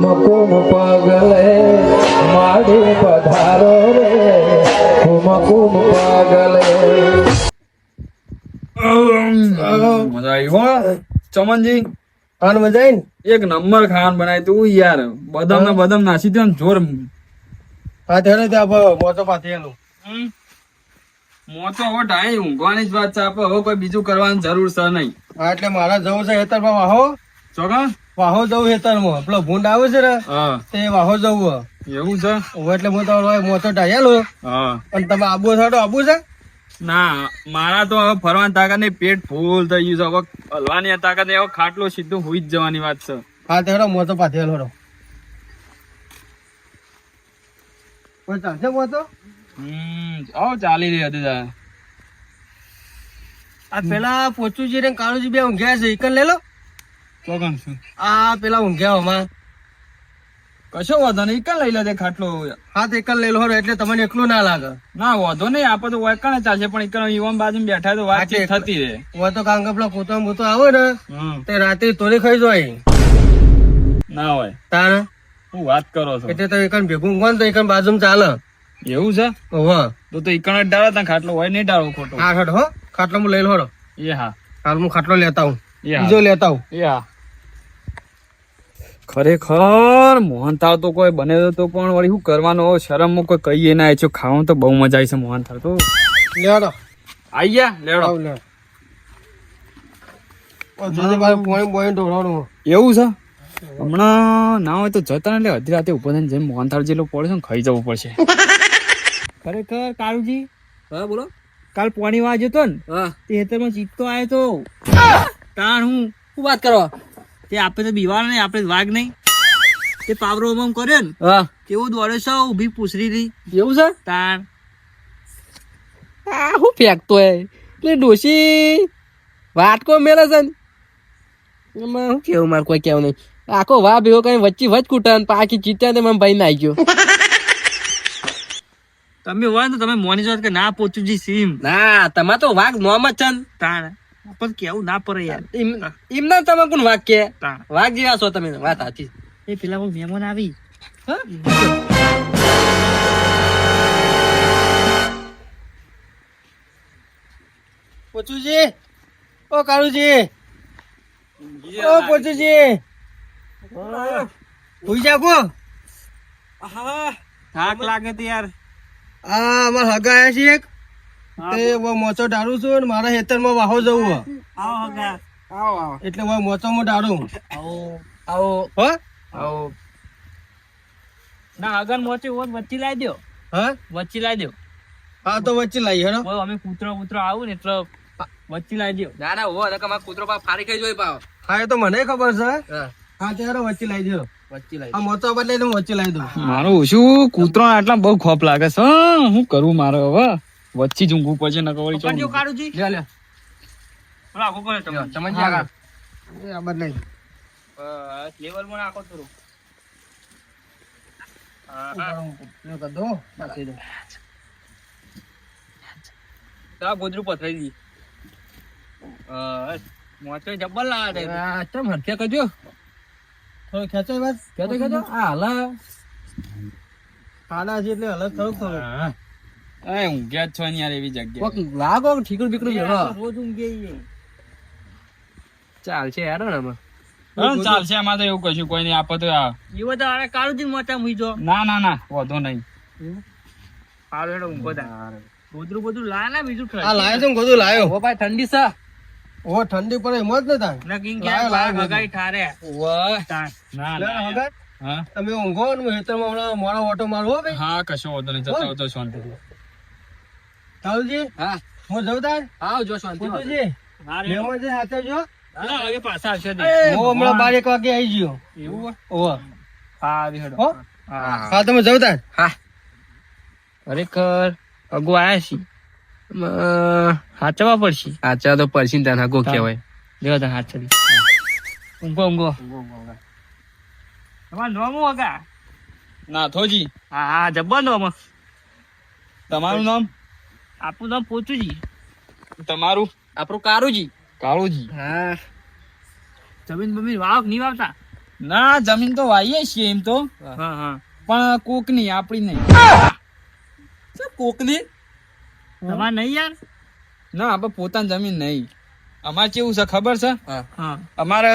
કુમ કુમ પગલે માડી પધારો રે. કુમ કુમ પગલે. મજા આવી હો ચમનજી. ખાન મજા એક નંબર ખાન બનાવી તું યાર. બદામ ને બદામ નાસી દે જોર. હા ત્યારે ત્યાં મોટો પાથેલું મોટો હો ટાઈ ઊંઘવાની જ વાત છે. આપણે હવે કોઈ બીજું કરવાની જરૂર છે નહીં. હા એટલે મારા જવું છે હેતરમાં વાહો ચોકા વાહો જવું હેતરમાં પેલો ભૂંડ આવે છે ને તે વાહો જવું એવું છે? હવે એટલે હું તમારો મોટો ટાયેલો પણ તમે આબુ છો તો આબુ છે? ના મારા તો હવે ફરવાની તાકાત નહીં પેટ ફૂલ થઈ ગયું છે. હવે હલવાની તાકાત નહીં, હવે ખાટલો સીધું હોઈ જ જવાની વાત છે. હા ત્યારે મોટો પાથેલો રો કોઈ ચાલશે મોટો હમ આવો ચાલી રહી હતી તારે. આ પેલા પોચુજી ને કાળુજી બે ઊંઘ્યા છે ઈકન લે લો. આ પેલા ઊંઘ્યા કશો વાંધો નહીં લઈ લે ખાટલો. હાથ એકલ લઈ લો એટલે તમને એકલું ના લાગે. ના વાંધો નહીં આપણે તો વાયકાને ચાલશે પણ એક યુવાન બાજુ બેઠા તો વાતચીત થતી રહે. હું તો કારણ કે પેલા કૂતો બૂતો આવે ને તે રાતે તોરી ખાઈ જાય ના હોય. તારે? હું વાત કરો છો? એટલે તો એકન ભેગું ઊંઘો ને તો એકન બાજુમાં ચાલે. એવું છે? ઓવા તો તો ઈકણ જ ડાળો તાં ખાટલો હોય નહીં ડાળો ખોટો. હા હો ખાટલો હું લઈ લો એ હા. હાલ હું ખાટલો લેતા હા બીજો લેતા હા ખરેખર મોહનથાળ તો કોઈ બને તો પણ વળી શું કરવાનો? શરમ કોઈ કહીએ ના છો ખાવાનું તો બહુ મજા આવી છે મોહનથાળ તો. લેડો. આઈ ગયા? લેવડો આવ લે ઓ જોજે મારે પોઈન્ટ પોઈન્ટ ઢોળવાનું એવું છે? હમણાં ના હોય તો જતા એટલે અધી રાતે ઉપર થઈને જેમ મોહનથાળ જેટલો પડે છે ને ખાઈ જવું પડશે. ખરેખર કાળુજી? હા બોલો. કાલ પોણી વાર તો ને? હા. તે હેતરમાં ચીપતો આવ્યો તો. તાણ હું. શું વાત કરો? તે આપણે તો બીવાળ નહીં આપણે વાઘ નહીં. તે પાવરો ઓમ કર્યો ને હા. કેવું દોડે છે ઊભી પૂછરી હતી એવું છે? તાણ. આ હું ફેંકતો હે એટલે ડોશી વાટકો મેલે છે ને? એમાં હું કેવું મારે કોઈ કેવું નહીં. આખો વા ભેગો કઈ વચ્ચે વચ કૂટા પાકી ચીત્યા ને મને ભાઈ નાઈ ગયો. તમે હોય તો તમે મોની જો કે ના પોચું જી સીમ. ના તમાર તો વાઘ નોમ જ છે. તાણ. પણ કેવું ના પડે યાર. એમ- એમના તમે કોણ વાઘ કે વાઘ જેવા છો તમે વાત સાચી. એ પેલા કોઈ મહેમાન આવી. પોચુજી. ઓ કાળુજી. ઓ પોચુજી. ભૂઈ જાગો થાક લાગે તો યાર. હા અમાર હગા છે એક. હું મોચો ડાળું છું ને મારા ખેતરમાં વાહો જવું આવો આવો આવો. એટલે હું મોચો માં ડાળું આવો આવો. હો? આવો. ના આગળ મોચે ઓર વચ્ચે લાવી દો હા? વચ્ચે લાવી દો હા તો વચ્ચે લાવી હેડો. અમે કૂતરો કૂતરો આવું ને એટલે વચ્ચે લાવી દો ના ના હો મારા કૂતરો પા ફારી ખાઈ જોઈ પાવ હા એ તો મને ખબર છે. હા. ત્યારે વચ્ચે લાવી દો વચ્ચે લાવી આ મોચો બદલે વચ્ચે લાવી દઉં. મારું શું કૂતરો આટલા બહુ ખોફ લાગે છે હું કરું મારે હવે? વચ્ચે જ ઊંઘવું પડશે નકર વળી ચોમ કાળુજી. લે લે. રાખો કરે તમે ચમનજી આગળ એ આ બદલાઈ બસ લેવલમાં નાખો થોડું. એટલે હલત થોડુંક એ ઊંઘ્યા જ છો ને યાર એવી જગ્યા કોક લાગો રોજ ઊંઘે ચાલશે યાર ને આમાં. ચાલશે આમાં તો એવું કશું કોઈ નહીં આપો તો આ. એવો તો આરે કાળું થી મોટા ના ના ના વધો નહીં. હારો હેડો ઊંઘો તા. ગોદરું બધું લાય ને બીજું આ લાયો છે ને લાયો. ઓ ભાઈ ઠંડી છે? ઓ ઠંડી પડે એમ જ ને નકીન ક્યાં ઠારે વાહ ના ના હગા, તમે ઊંઘો ને હેતરમાં હમણાં મોડો ઓટો મારવો ભાઈ. હા કશો વાંધો નહીં જતો હતો શાંતિથી. તારુજી હા. હું જઉં તાર આવ જો શાંતિ મહેમાન સાથે જો? હવે પાછા આવશે ને. હું હમણાં બાર એક વાગે આવી ગયો. એવું હોય? હા આવી હેડો. હા? હા. તમે તાર હા. ખરેખર અગો આયા છી. હાચવા પડશે. હાચવા તો પરસીન તને હાગો કહેવાય. દેવા તને હાચવી. ઊંઘો ઊંઘો. તમારું નામ હગા? નાથોજી. હા હા જબ્બર નામ. તમારું નામ? આપણું નામ પોચુજી. તમારું? આપણું કારુજી. કાળુજી. હા. જમીન બમીન વાવ નહીં વાવતા? ના જમીન તો વાઈએ છીએ એમ તો. હા હા. પણ કોકની આપણી નહીં કોક કોકની તમારે નહીં યાર? ના આપણે પોતાની જમીન નહીં. અમારે કેવું છે ખબર છે? અમારે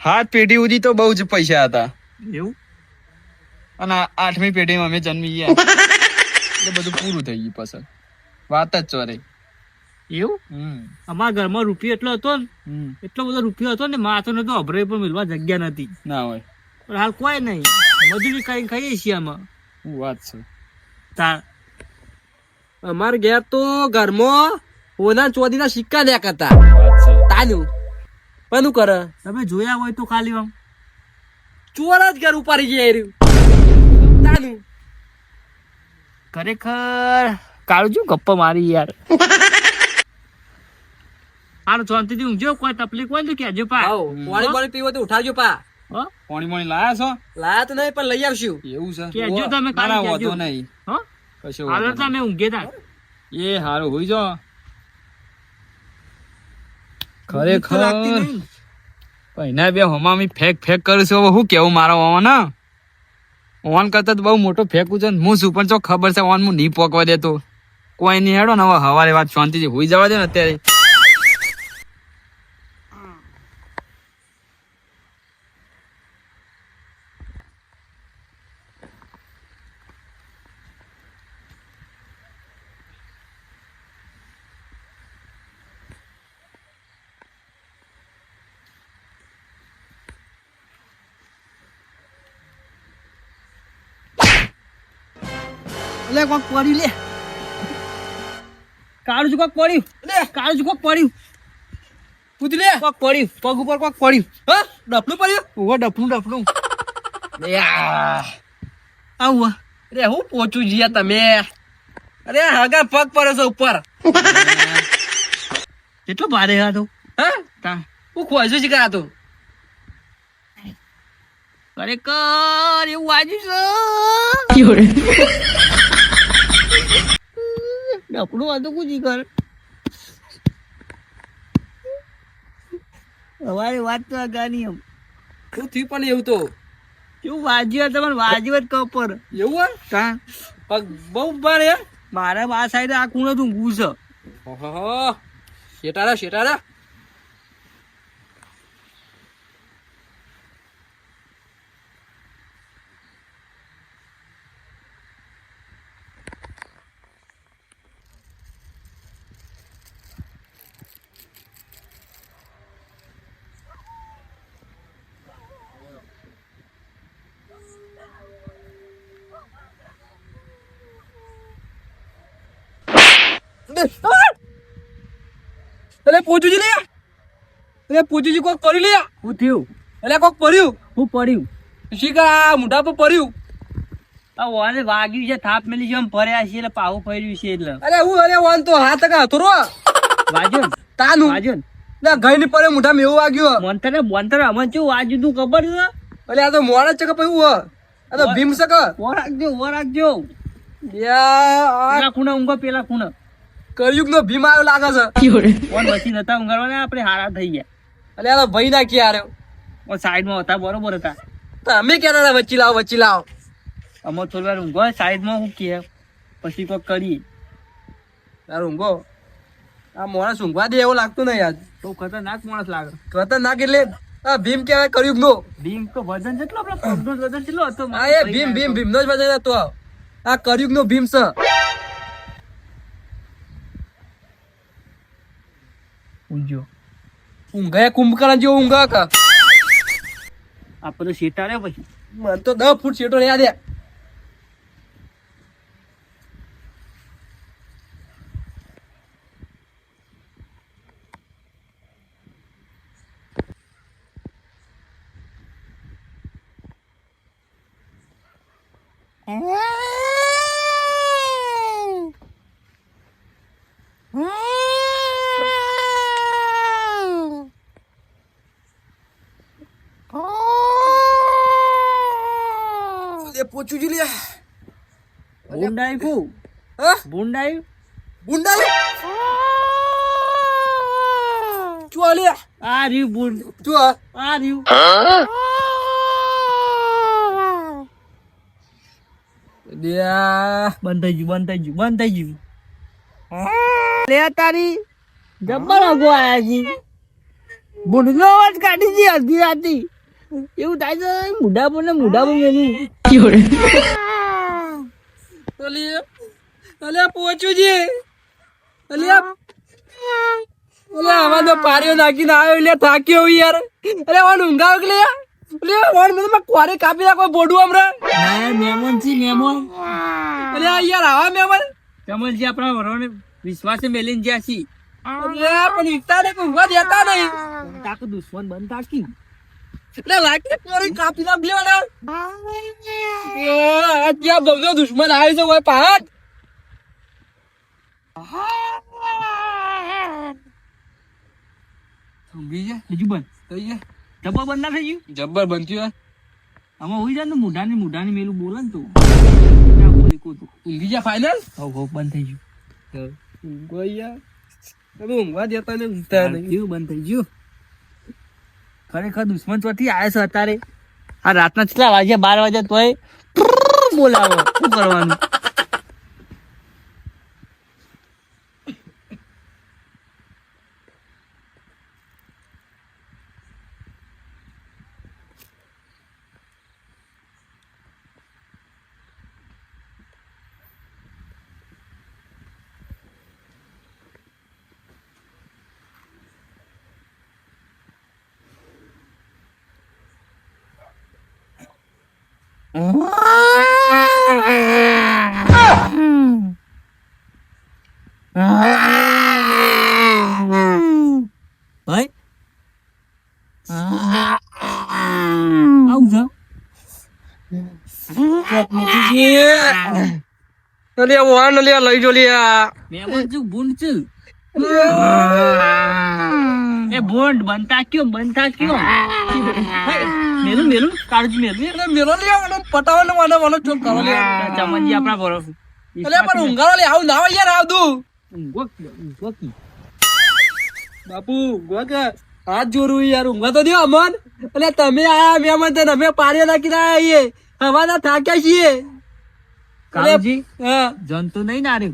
હાથ પેઢી સુધી તો બહુ જ પૈસા હતા. એવું? અને આઠમી પેઢીમાં અમે જન્મી ગયા. એટલે બધું પૂરું થઈ ગયું પછી વાત જ ચોરે. એવું? અમારા ઘરમાં રૂપિયો એટલો હતો ને એટલો બધો રૂપિયો હતો ને માથો ને તો અભરે પણ મિલવા જગ્યા નથી ના હોય. પણ હાલ કોઈ નહીં. મજૂરી કરીને ખાઈએ છીએ આમાં. શું વાત છે? તાર અમાર ઘેર તો ઘરમાં હોના ચોદીના સિક્કા વાત છે? તાનું. પણ શું કરે? તમે જોયા હોય તો ખાલી આમ. ચોર જ ઘર ઉપાડી જાય રહ્યું. તાનું. ખરેખર કાળજુ ગપ્પા મારી યાર. હારું શાંતિથી ઊંઘજો કોઈ તકલીફ હોય ને તો કહેજો પા. આવો પાણી પાણી પીવો તો ઉઠાવજો પા. હો? પાણી પાણી લાયા છો? લાયા તો નહીં પણ લઈ આવશું. એવું છે? કહેજો તમે કાલે કહેજો. નહીં. હો? કશો હાલો તમે ઊંઘે તા એ હારું હોઈ જો ખરેખર. પૈના બે હમામી ફેક ફેક કરું છું હવે શું કેવું મારા ના ઓન કરતા તો બહુ મોટો ફેંકું છે હું શું પણ ચો ખબર છે ઓન હું નહીં પોકવા દેતો. કોઈ નહીં હેડો ને હવે હવારે વાત શાંતિથી હોઈ જવા દે ને અત્યારે. લે કોક પડી લે. કાળજુ કોક પડ્યું. કાળું જ કોક પડ્યું. પૂતલે કોક પડ્યું. પગ ઉપર કોક પડ્યું. હ? ડફલું પડ્યું? ઓહો ડફલું ડફલું આવું અરે હું પોચું જીયા તમે? અરે હગા પગ પડ્યો છે ઉપર. કેટલો ભારે હતો. હા? હું ખોજું છે કા તો. ખરેખર એવું વાજ્યું છે. ડફનું હતું કુજી કર અમારી વાત તો ગાની એમ. શું થયું પણ એવું તો? કેવું વાજ્યો તમારે વાજ્યો જ કપર એવું હોય? કા પગ બહુ ભારે હે મારા બા સાઈડ આ ખૂણો તું ગુસ ઓહો. શેટારા શેટારા અરે પોચુજી લે. અરે પોચુજી કોક પડી લે. હું થયું? અરે કોક પડ્યું હું પડ્યું શીખા મોઢા પર પડ્યું આ વાને વાગ્યું છે થાપ મેલી છે ભર્યા છે એટલે પાવું ફર્યું છે એટલે. અરે હું અરે વાન તો હાથ કા હતો રો. વાજન? તાનું. વાજન? ના ગઈ ની પડે મોઢામાં એવું વાગ્યું મંતર મંતરે અમને કેવું વાજ્યું તું ખબર છે? અરે આ તો મોડા ચક પયું હ આ તો ભીમ સક ઓ રાખજો ઓ રાખજો. યા આ ખૂણા ઊંઘો પેલા ખૂણા. કળયુગ નો ભીમ આવ્યો લાગે છે. કોણ પછી નતા ઊંઘાડવાના આપણે હારા થઈ ગયા. અલે આ તો ભાઈ ના ક્યાં આવ્યો ઓન સાઈડમાં હતા બરોબર હતા. તો અમે ક્યાં વચ્ચે વચ્ચી લાવો વચ્ચે લાવો. અમે થોડી વાર ઊંઘો સાઈડમાં હું કે? પછી કોક કરી તારું ઊંઘો? આ મોણસ ઊંઘવા દે એવું લાગતું નહીં યાર બહુ ખતરનાક માણસ લાગે. ખતરનાક એટલે આ ભીમ કહેવાય કળયુગ નો ભીમ તો વજન કેટલો આપણો પગનો વજન કેટલો હતો હા એ ભીમ ભીમ ભીમ નો જ વજન હતો. આ કળયુગ નો ભીમ છે. ઊંઘ્યો ઊંઘે કુંભકરણ જેવો ઊંઘા કા આપણે તો રે ભાઈ. મને તો દસ ફૂટ શેટો યાદ હે બુંડાઈ કુ બુંડાઈ? બુંડાઈ? ચોલે આ રીવ બુંડ. ચો? આ રીવ બંધ થઈ ગયું બંધ થઈ ગયું બંધ તારી. જબ્બર અગો આયા છી. અવાજ કાઢી દી અડધી રાતી. એવું થાય છે મુઢા બોને મુઢા બોને અલી પહોંચ્યું છે. અલ્યા આમાં તો પારીઓ નાખીને આવ્યો એટલે થાક્યો યાર. અરે વાન ઊંઘાવ કે લે? અલે વાન મને કોરે કાપી નાખો બોડું હમણાં. ના મહેમાન છી મહેમાન અલ્યા યાર આવા મેમન. કમલજી આપણા વરોને વિશ્વાસે મેલીને જ્યાં છી અલ્યા પણ ઈકતા ને ઊંઘવા દેતા નહીં. તાક દુશ્મન બંધ તાકી એટલે કાપી નાખ લેવાના. દુશ્મન આવ્યો છે સમજી બંધ. થઈ જા જબ્બર બંધ ના થઈ ગયું? જબ્બર બનતું આમાં હોઈ જાય ને મુઢાની મુઢાની મેલું બોલે ને તો. ઊંઘી જા ફાઇનલ હવ હવ બંધ થઈ ગયું. ઊંઘવા યાર ઊંઘવા દેતા ને ઊંઘતા નહીં. બંધ થઈ ગયું. ખરેખર દુશ્મન ચોથી આવ્યા છે અત્યારે? આ રાતના કેટલા વાગ્યા? બાર વાગ્યા તોય? બોલાવો, શું કરવાનું? ભાઈ આવું છે અલ્યા વાન અલ્યા લઈ જો લ્યા મહેમાન છું ભૂંડ છું એ ભૂંડ બનતા કયો બનતા કયો મેલું મેલું? કાળજી મેલું એટલે મેલો લે અને પટાવાનો વાનો વાનો ચોક કરો ચમનજી આપણા બરોબર એટલે પણ ઊંઘાડો લે આવું ના હોય યાર આવતું. ઊંઘો ઊંઘો કી? બાપુ ઊંઘવા કે? હાથ જોરું યાર ઊંઘવા તો દે અમન. એટલે તમે આયા અમન તને અમે પાણીઓ નાખીને આયા છીએ હવાના થાક્યા છીએ. કાળજી હા. જંતુ નહીં ના રે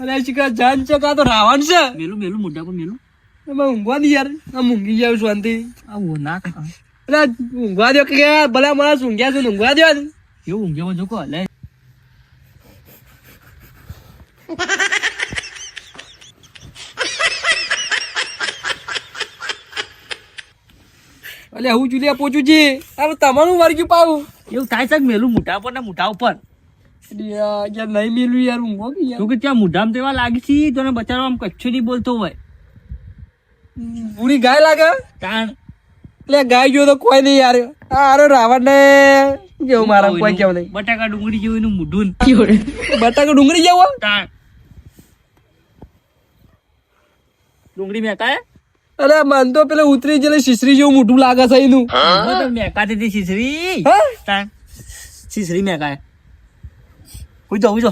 અરે શિકા જાન છે કા તો રાવણ છે? મેલું મેલું મોઢા પર મેલું. ઊંઘવા દે યાર આ ઊંઘી જાવ શાંતિ. આ ના ખા. એટલે ઊંઘવા દો કે ભલા માણસ ઊંઘ્યા છે ને ઊંઘવા દો ને. ઊંઘ્યો જો કો લે. અલે હું જુલિયા પોચું છે. હવે તમારું વર્ગ્યું પાવું એવું થાય છે મેલું મોટા પર ને મોટા ઉપર? યાર નહીં મેલું યાર ઊંઘો કે યાર? કે ત્યાં મોઢામાં તેવા લાગી છે તને બચારો આમ કચ્છું નહીં બોલતો હોય. પૂરી ગાય લાગે? તાણ. એટલે ગાય જો તો કોઈ નહીં યાર. આરો રાવણ ને કેવું મારા કોઈ કેવું નહીં. બટાકા ડુંગળી જેવું એનું મોઢું બટાકા ડુંગળી જેવું ડુંગળી મેકાય? અરે મન તો પેલા ઉતરી જલે શીશરી જેવું મોઢું લાગે છે એનું. હું? મેકાતી હતી શીશરી. હા? શીશરી મેકાય. ઉઈ જાઓ ઉઈ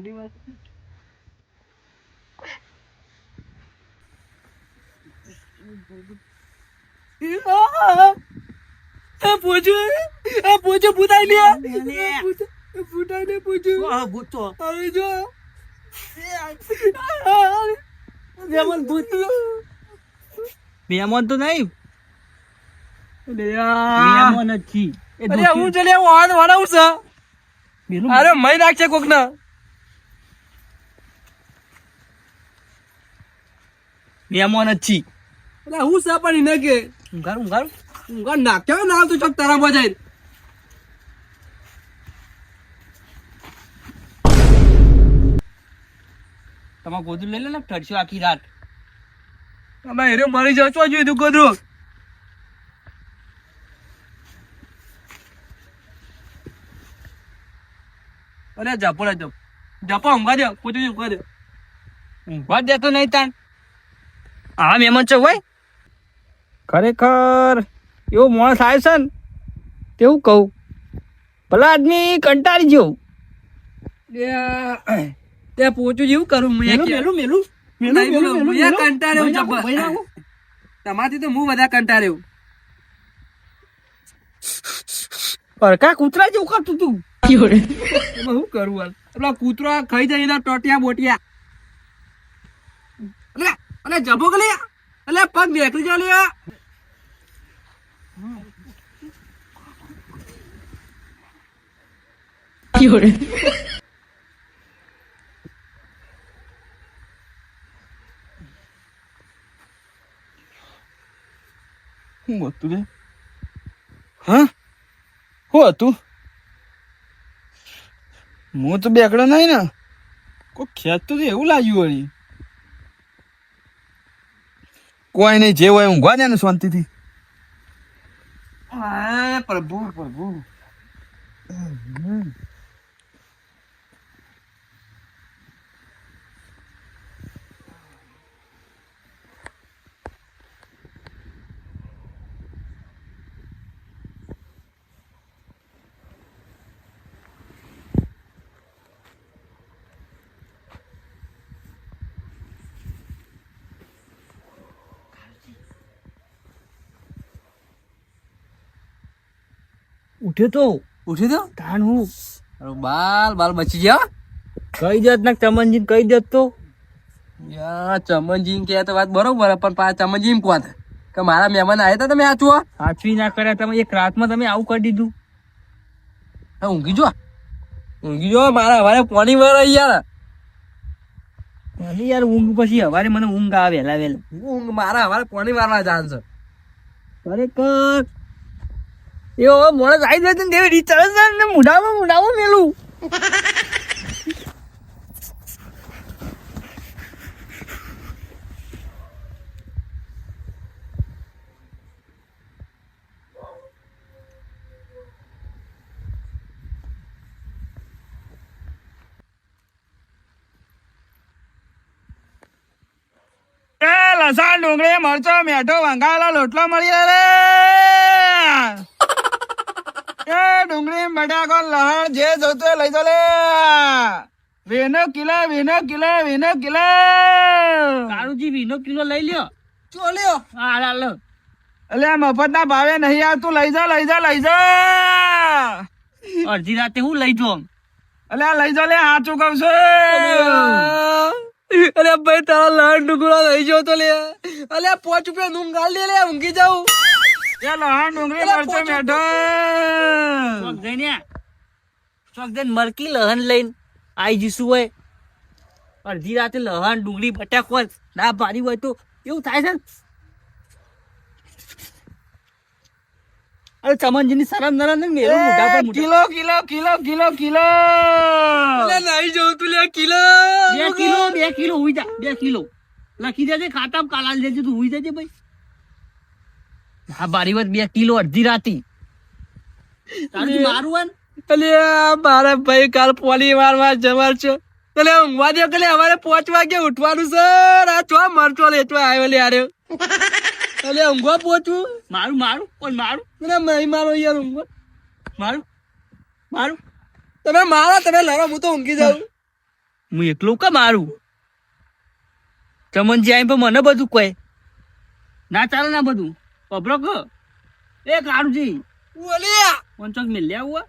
મહેમાન વાત મહેમાન તો નહીં. મહેમાન જ છી. હું ચલે વાણ વાણાવું છે. અરે મય નાખશે કોક ના મહેમાન જ છી. એટલે હું છે પણ એને કે ઊંઘારું ઊંઘારું ઊંઘા નાખ્યો ના તો ચોક તારા બજાય તમારે ગોદરું લઈ લે ઠરશો આખી રાત. તમે હેરે મરી જાવ ચો જોયું તું ગોદરું. અરે જપો રે જપ ઊંઘા દે પોતે ઊંઘા દે. ઊંઘવા દેતો નહીં તાણ. આ મહેમાન છે હોય ખરેખર એવો માણસ આવે છે ને તેવું કહું. ભલા આદમી કંટાળી જેવું ત્યાં પહોંચું પોચું જેવું કરું મેલું, મેલું, કંટાળ્યો. તમારથી તો હું બધા કંટાળ્યો. પરકા કૂતરા જેવું કરતું તું. શું કરું હાલ પેલા કૂતરો ખાઈ જાય એના ટોટિયા બોટિયા. અલે જબો લે અલે પગ નીકળી જાય લે શું હતું રે? હા? શું હતું? હું તો બેકડો નહીં ને. કોઈ ખેંચતું તો એવું લાગ્યું વળી. કોઈ નહીં જે હોય ઊંઘવા દે ને શાંતિથી. હા પ્રભુ પ્રભુ. ઉઠ્યો તો. ઉઠી તો? તાણ હું. અરે બાલ બાલ બચી ગયા? કહી દેત ને ચમનજી કહી દેત તો? યા ચમનજી કે તો વાત બરોબર પણ પા ચમનજી એમ કોત કે મારા મહેમાન આવ્યા હતા તમે આચું આચવી ના કર્યા તમે એક રાતમાં તમે આવું કરી દીધું. ઊંઘી જો ઊંઘી જો મારા હવારે પોણી વાર યાર. અરે યાર ઊંઘ પછી હવારે મને ઊંઘ આવે વહેલા વહેલા. ઊંઘ મારા હવારે પોણી વારના જાન છે. ખરેખર એવો મોણસ આવી જાય ને તેવી રીત છે ને મુઢામાં મુઢામાં મેલું. લસણ ડુંગળી, મરચો, મેઠો વંગાયેલો લોટલો મળી રે. એ ડુંગળી બટાકો લહણ જે જોતો લઈ જો લે વેનો કિલો વેનો કિલો વેનો કિલો. કાળુજી વીનો કિલો લઈ લ્યો. ચોલ્યો હા હાલ હાલ એટલે આ મફત ના ભાવે નહીં આવતું. લઈ જા લઈ જા લઈ જા. અડધી રાતે હું લઈ જાઉં એટલે આ લઈ જા લે સાચું કહું છું. અરે ભાઈ તારા લાડ ડુગળો લઈ જાવ તો લે. અલે પાંચ રૂપિયા નું ગાલ લે લે ઊંઘી જાઉં. એ લહણ ડુંગળી અલા, મરચો ચોક જઈને ચોક જઈને મરકી લહન લઈને આઈ જઈશું હોય. અડધી રાતે લહન ડુંગળી બટાક હોય ના ભારી હોય તો એવું થાય છે? ને અરે ચમનજીની શરમ નરમ ને મેરું મોઢા પર kilo kilo kilo kilo kilo. અલે નહીં જાઉં તું લે કિલો. બે કિલો બે કિલો હુઈ જા બે કિલો. લખી દેજે ખાતા કાલાલ દેજે તું હુઈ જજે ભાઈ. હા બારી વાત બે કિલો અડધી રાતી. મારું મારા ભાઈ કાલ પોલી મારવા જવાર છે. અલે ઊંઘવા દે કે અમારે પાંચ વાગે ઉઠવાનું છે. આ ચો મરચો લેચવા આવ્યો લે આરે અલે ઊંઘવા પહોંચું? મારું મારું પણ મારું? મને નહીં મારો યાર ઊંઘવા. મારું મારું. તમે મારો તમે લડો હું તો ઊંઘી જાઉં. હું એકલું કે મારું? ચમનજી આઈ પણ મને બધું કહે. ના ચાલે ના બધું. પબરો ક એ કાળુજી. ઓલે પંચક મેં લે આવું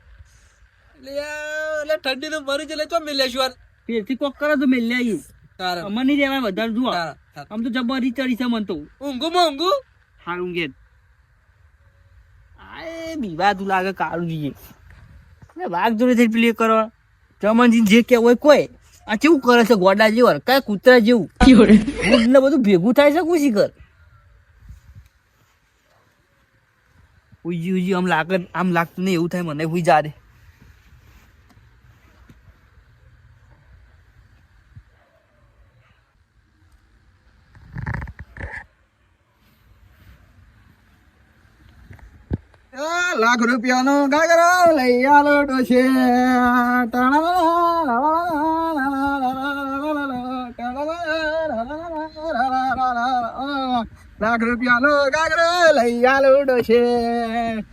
લે એટલે ઠંડી તો મરી જલે ચો મિલે શ્વર પેરથી કોક કરે તો મેં લે આવીએ તારા. અમને નહીં રહેવાય વધારે જુઓ. આમ તો જબરી ચડી છે મન તો. ઊંઘું માં ઊંઘું? હારું ઘેર આય બીવા તું લાગે કાળુજી એ વાઘ જોડે થઈ પ્લે કરો. ચમનજી જે કે હોય કોઈ. આ કેવું કરે છે ગોડા જેવું કઈ કૂતરા જેવું. ને બધું ભેગું થાય છે કુશી કર ઉજી ઉજી આમ લાગે આમ લાગતું નહીં એવું થાય મને હુઈ જા દે લાખ રૂપિયાનો ગાગરો લઈ આલો ડોશે લાખ રૂપિયાનો કાગરો લઈ આલો છે. એ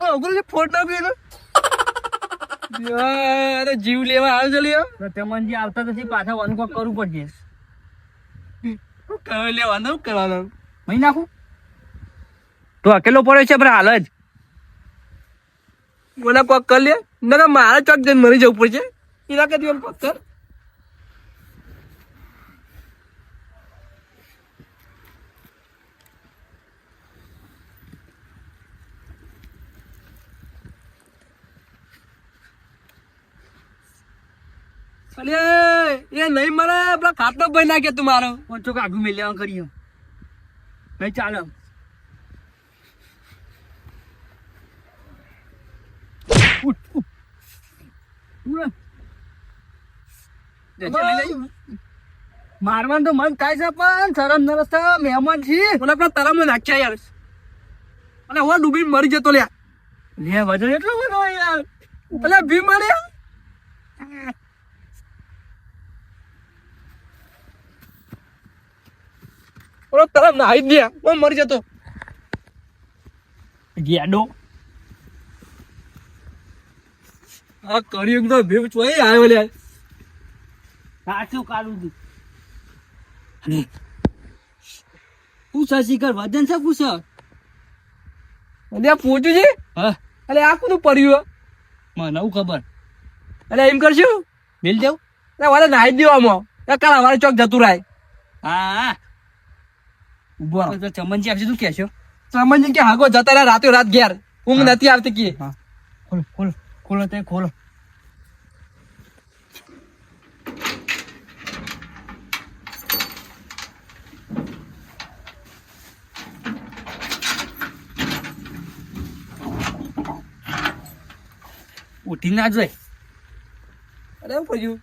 પોચું અરે લાવ તો આ લાખ રૂપિયા ગાગરો લઈને મને ઊંઘા દે. અરે યાર તું ઊભો રે ઊભો રે મેલું મેલું મેલું આગળ છે ફોટો યાર. જીવ લેવા આવ્યો છે લ્યો તમને જે આવતા પછી પાછા વન કોક કરવું પડશે. કયો લેવાનો કરવાનો મહી નાખું? તો અકેલો પડ્યો છે પણ હાલ જ. મને કોક કરી લે. ના મારે ચોક જઈને મરી જવું પડશે. એના કદી કોક કર અલે એ નહીં મરે પેલા ખાટલો ભાઈ નાખે તું મારો. પહોંચો કાઢું મેલ્યા કરીએ નહીં ચાલે ઉઠ, ઉઠ. ઉઠ. મારવાનું તો મન થાય છે પણ શરમ નરસ મહેમાન છે મને પેલા તરામાં નાખ્યા યાર. અને હું ડૂબી મરી જતો લ્યા. લે વજન એટલું બધો યાર. પેલા ભી માર્યા? ઓલો તરફ નાહી હું મરી જતો. ગેડો. આ કર્યું તો ભીમ ચોઈ આવ્યો લે. સાચું કાઢું તું પૂછા શિખર વજન છે પૂછ અને આ પૂછ્યું છે? હા. અલે આ કુનું પડ્યું મને નવું ખબર. અલે એમ કરશું? મિલ દેવ? વાલે નાહી દેવામાં. કાલ અમારે ચોક જતું રાય. હા. ઊભો ચમનજી આપશે તું કહેશો ચમનજી કે હાગો જતા રહ્યા રાતો રાત ઘેર. ઊંઘ નથી આવતી કે. ખોલો ખોલ ખોલો તે ખોલો. ઉઠી ના જોઈ અરે એમ પડ્યું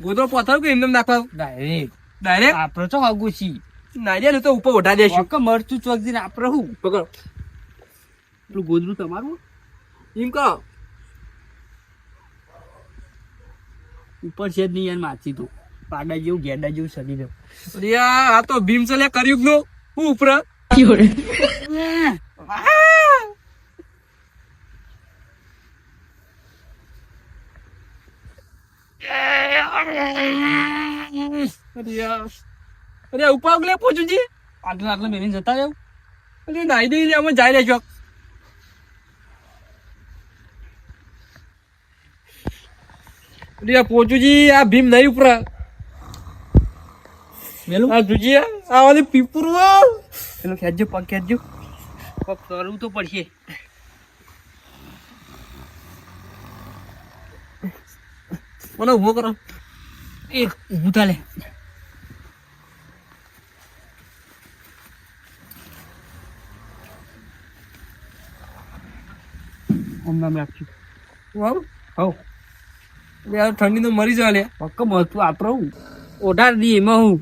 ગોદરો પથર કે એમને નાખવા ડાયરેક્ટ ડાયરેક્ટ આપડે તો આગું છી. નારિયેલ તો ઉપર ઉઠા દેશું. કે મરચું ચોકજી ને આપણે હું? પકડો. પેલું ગોદરું તમારું એમ કહો. ઉપર છે જ નહીં યાર માછી તું. પાડા જેવું ગેડા જેવું શરીર રિયા આ આ તો ભીમ ચલે કર્યું નું. હું ઉપર. અરે યાર અરે ઉપર ઉગલે છે આટલા આટલા મેળીને જતા રહ્યો અરે નાઈ દઈ અમે જાય લેજો અરે પોચું છે આ ભીમ નહીં ઉપર. મેલું? આ જોજી આ વાલી પીપુર પેલો ખેંચજો પગ ખેંચજો. પગ કરવું તો પડશે. મને ઊભો કરો. એ ઉભું ચાલે આમ નામ રાખશું વાવ હવ. યાર ઠંડી તો મરી જાય લે. પક્ક મળતું આપડે હું ઓઢાર દી એમાં હું.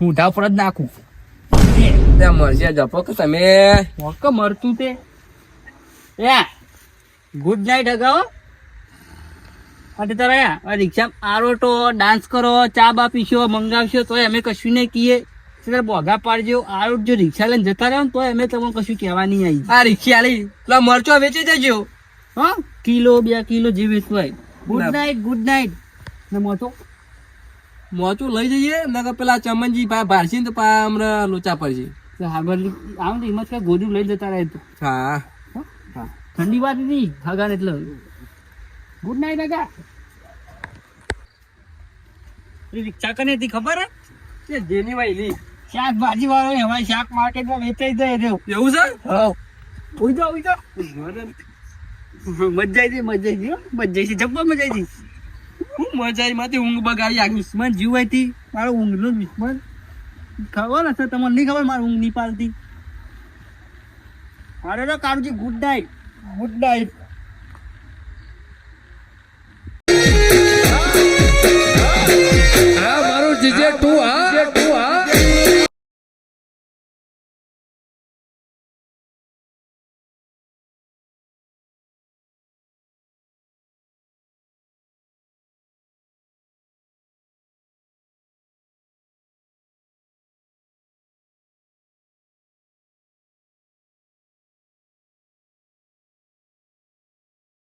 હું ઢા પર જ નાખું. ત્યાં મરજે જપો કે તમે. પક્ક મરતું તે. એ ગુડ નાઇટ અગાઓ અને તારા આ રિક્ષા આરો તો ડાન્સ કરો ચા બા પીશો મંગાવશો તોય અમે કશું નહીં કહીએ બોગા પાડજો આરો જો રિક્ષા લઈને જતા રહ્યો અમે તમને કશું કહેવા નહીં આવી. આ રિક્ષા આલી પેલા મરચો વેચી દેજો. હા? કિલો બે કિલો જે વેચવું હોય ગુડ નાઇટ ગુડ નાઇટ ને મોટો? મોચું લઈ જઈએ નકર પેલા ચમનજી પા ભારસી ને તો પા હમણાં લોચા પડશે. તો આમ તો હિંમત કઈ ગોદું લઈ જતા રહે હા. ઠંડી વાત નહીં હગાન એટલે. ગુડ નાઇટ હગા. રિક્ષા કને હતી ખબર હે? જેની ભાઈ લી શાકભાજી વાળો હવે શાક માર્કેટમાં વેચાઈ જાય રહ્યો એવું છે? હા. ઉઈ જાઓ ઉઈ જાઓ મજા આવી મજા આવી મજા આવી જબ્બર મજા આવી હું મજા આવી માંથી ઊંઘ બગાડી આ દુશ્મન જીવાય હતી મારો ઊંઘનો દુશ્મન. ખબર હશે તમને નહીં ખબર મારું ઊંઘ નહીં પાલતી અરે તો Karuji good night good night